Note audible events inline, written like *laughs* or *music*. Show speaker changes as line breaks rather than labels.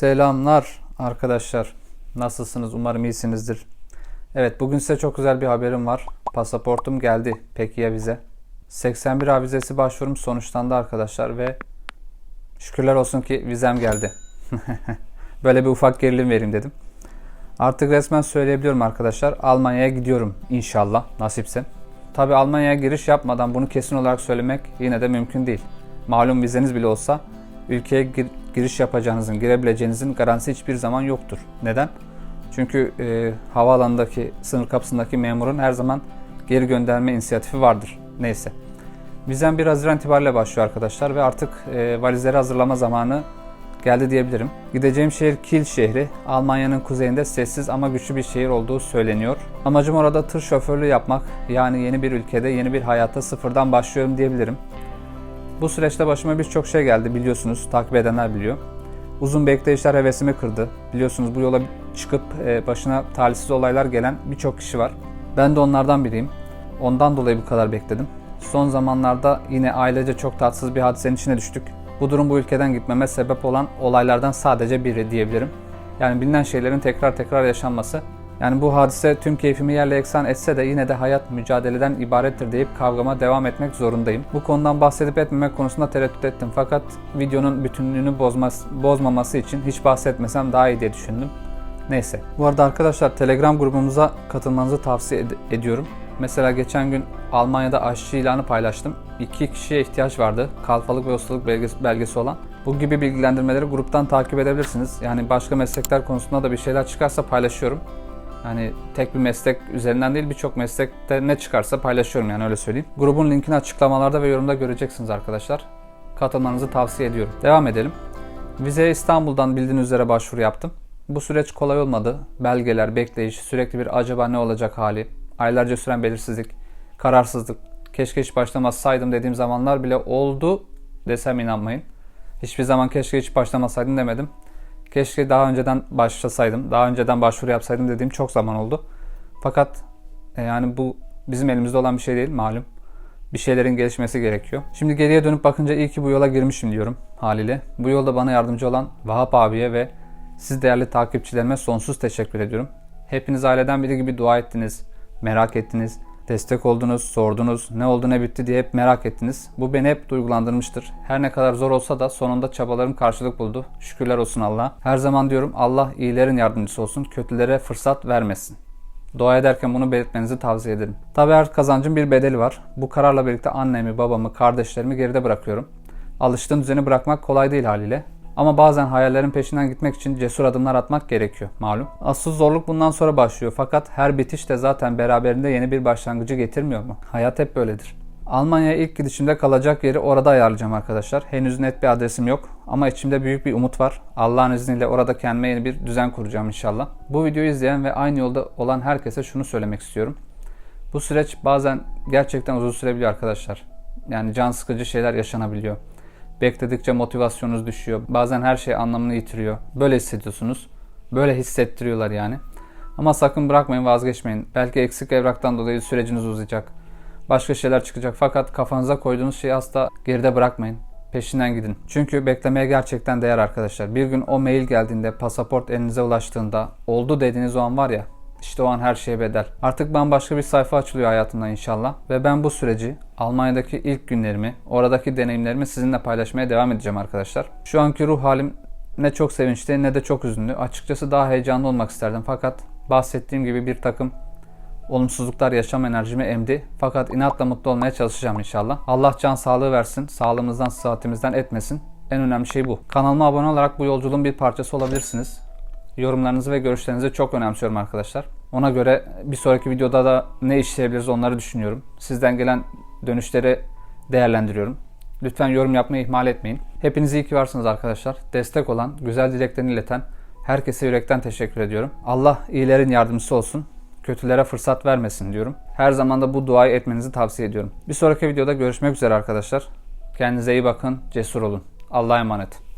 Selamlar arkadaşlar. Nasılsınız? Umarım iyisinizdir. Evet bugün size çok güzel bir haberim var. Pasaportum geldi. Peki ya vize? 81 A vizesi başvurum sonuçlandı arkadaşlar ve şükürler olsun ki vizem geldi. *laughs* Böyle bir ufak gerilim vereyim dedim. Artık resmen söyleyebiliyorum arkadaşlar. Almanya'ya gidiyorum inşallah nasipse. Tabi Almanya'ya giriş yapmadan bunu kesin olarak söylemek yine de mümkün değil. Malum vizeniz bile olsa ülkeye giriş yapacağınızın, girebileceğinizin garantisi hiçbir zaman yoktur. Neden? Çünkü e, havaalanındaki, sınır kapısındaki memurun her zaman geri gönderme inisiyatifi vardır. Neyse. Vizem 1 Haziran itibariyle başlıyor arkadaşlar ve artık e, valizleri hazırlama zamanı geldi diyebilirim. Gideceğim şehir Kiel şehri. Almanya'nın kuzeyinde sessiz ama güçlü bir şehir olduğu söyleniyor. Amacım orada tır şoförlüğü yapmak. Yani yeni bir ülkede yeni bir hayata sıfırdan başlıyorum diyebilirim. Bu süreçte başıma birçok şey geldi biliyorsunuz. Takip edenler biliyor. Uzun bekleyişler hevesimi kırdı. Biliyorsunuz bu yola çıkıp e, başına talihsiz olaylar gelen birçok kişi var. Ben de onlardan biriyim. Ondan dolayı bu kadar bekledim. Son zamanlarda yine ailece çok tatsız bir hadisenin içine düştük. Bu durum bu ülkeden gitmeme sebep olan olaylardan sadece biri diyebilirim. Yani bilinen şeylerin tekrar tekrar yaşanması. Yani bu hadise tüm keyfimi yerle eksan etse de yine de hayat mücadeleden ibarettir deyip kavgama devam etmek zorundayım. Bu konudan bahsedip etmemek konusunda tereddüt ettim fakat videonun bütünlüğünü bozmaz, bozmaması için hiç bahsetmesem daha iyi diye düşündüm. Neyse. Bu arada arkadaşlar Telegram grubumuza katılmanızı tavsiye ed- ediyorum. Mesela geçen gün Almanya'da aşçı ilanı paylaştım. İki kişiye ihtiyaç vardı. Kalfalık ve ustalık belgesi, olan. Bu gibi bilgilendirmeleri gruptan takip edebilirsiniz. Yani başka meslekler konusunda da bir şeyler çıkarsa paylaşıyorum. Yani tek bir meslek üzerinden değil birçok meslekte ne çıkarsa paylaşıyorum yani öyle söyleyeyim. Grubun linkini açıklamalarda ve yorumda göreceksiniz arkadaşlar. Katılmanızı tavsiye ediyorum. Devam edelim. Vizeye İstanbul'dan bildiğiniz üzere başvuru yaptım. Bu süreç kolay olmadı. Belgeler, bekleyiş, sürekli bir acaba ne olacak hali, aylarca süren belirsizlik, kararsızlık, keşke hiç başlamasaydım dediğim zamanlar bile oldu desem inanmayın. Hiçbir zaman keşke hiç başlamasaydım demedim. Keşke daha önceden başlasaydım, daha önceden başvuru yapsaydım dediğim çok zaman oldu. Fakat e, yani bu bizim elimizde olan bir şey değil malum. Bir şeylerin gelişmesi gerekiyor. Şimdi geriye dönüp bakınca iyi ki bu yola girmişim diyorum haliyle. Bu yolda bana yardımcı olan Vahap abiye ve siz değerli takipçilerime sonsuz teşekkür ediyorum. Hepiniz aileden biri gibi dua ettiniz, merak ettiniz, destek oldunuz, sordunuz, ne oldu ne bitti diye hep merak ettiniz. Bu beni hep duygulandırmıştır. Her ne kadar zor olsa da sonunda çabalarım karşılık buldu. Şükürler olsun Allah'a. Her zaman diyorum Allah iyilerin yardımcısı olsun, kötülere fırsat vermesin. Dua ederken bunu belirtmenizi tavsiye ederim. Tabi her kazancın bir bedeli var. Bu kararla birlikte annemi, babamı, kardeşlerimi geride bırakıyorum. Alıştığım düzeni bırakmak kolay değil haliyle. Ama bazen hayallerin peşinden gitmek için cesur adımlar atmak gerekiyor malum. Asıl zorluk bundan sonra başlıyor fakat her bitiş de zaten beraberinde yeni bir başlangıcı getirmiyor mu? Hayat hep böyledir. Almanya'ya ilk gidişimde kalacak yeri orada ayarlayacağım arkadaşlar. Henüz net bir adresim yok ama içimde büyük bir umut var. Allah'ın izniyle orada kendime yeni bir düzen kuracağım inşallah. Bu videoyu izleyen ve aynı yolda olan herkese şunu söylemek istiyorum. Bu süreç bazen gerçekten uzun sürebiliyor arkadaşlar. Yani can sıkıcı şeyler yaşanabiliyor. Bekledikçe motivasyonunuz düşüyor. Bazen her şey anlamını yitiriyor. Böyle hissediyorsunuz. Böyle hissettiriyorlar yani. Ama sakın bırakmayın, vazgeçmeyin. Belki eksik evraktan dolayı süreciniz uzayacak. Başka şeyler çıkacak fakat kafanıza koyduğunuz şeyi asla geride bırakmayın. Peşinden gidin. Çünkü beklemeye gerçekten değer arkadaşlar. Bir gün o mail geldiğinde, pasaport elinize ulaştığında, oldu dediğiniz o an var ya, işte o an her şeye bedel. Artık bambaşka bir sayfa açılıyor hayatımda inşallah. Ve ben bu süreci Almanya'daki ilk günlerimi, oradaki deneyimlerimi sizinle paylaşmaya devam edeceğim arkadaşlar. Şu anki ruh halim ne çok sevinçli ne de çok üzünlü. Açıkçası daha heyecanlı olmak isterdim fakat bahsettiğim gibi bir takım olumsuzluklar yaşam enerjimi emdi. Fakat inatla mutlu olmaya çalışacağım inşallah. Allah can sağlığı versin. Sağlığımızdan, sıhhatimizden etmesin. En önemli şey bu. Kanalıma abone olarak bu yolculuğun bir parçası olabilirsiniz. Yorumlarınızı ve görüşlerinizi çok önemsiyorum arkadaşlar. Ona göre bir sonraki videoda da ne işleyebiliriz onları düşünüyorum. Sizden gelen dönüşleri değerlendiriyorum. Lütfen yorum yapmayı ihmal etmeyin. Hepiniz iyi ki varsınız arkadaşlar. Destek olan, güzel dileklerini ileten herkese yürekten teşekkür ediyorum. Allah iyilerin yardımcısı olsun. Kötülere fırsat vermesin diyorum. Her zaman da bu duayı etmenizi tavsiye ediyorum. Bir sonraki videoda görüşmek üzere arkadaşlar. Kendinize iyi bakın, cesur olun. Allah'a emanet.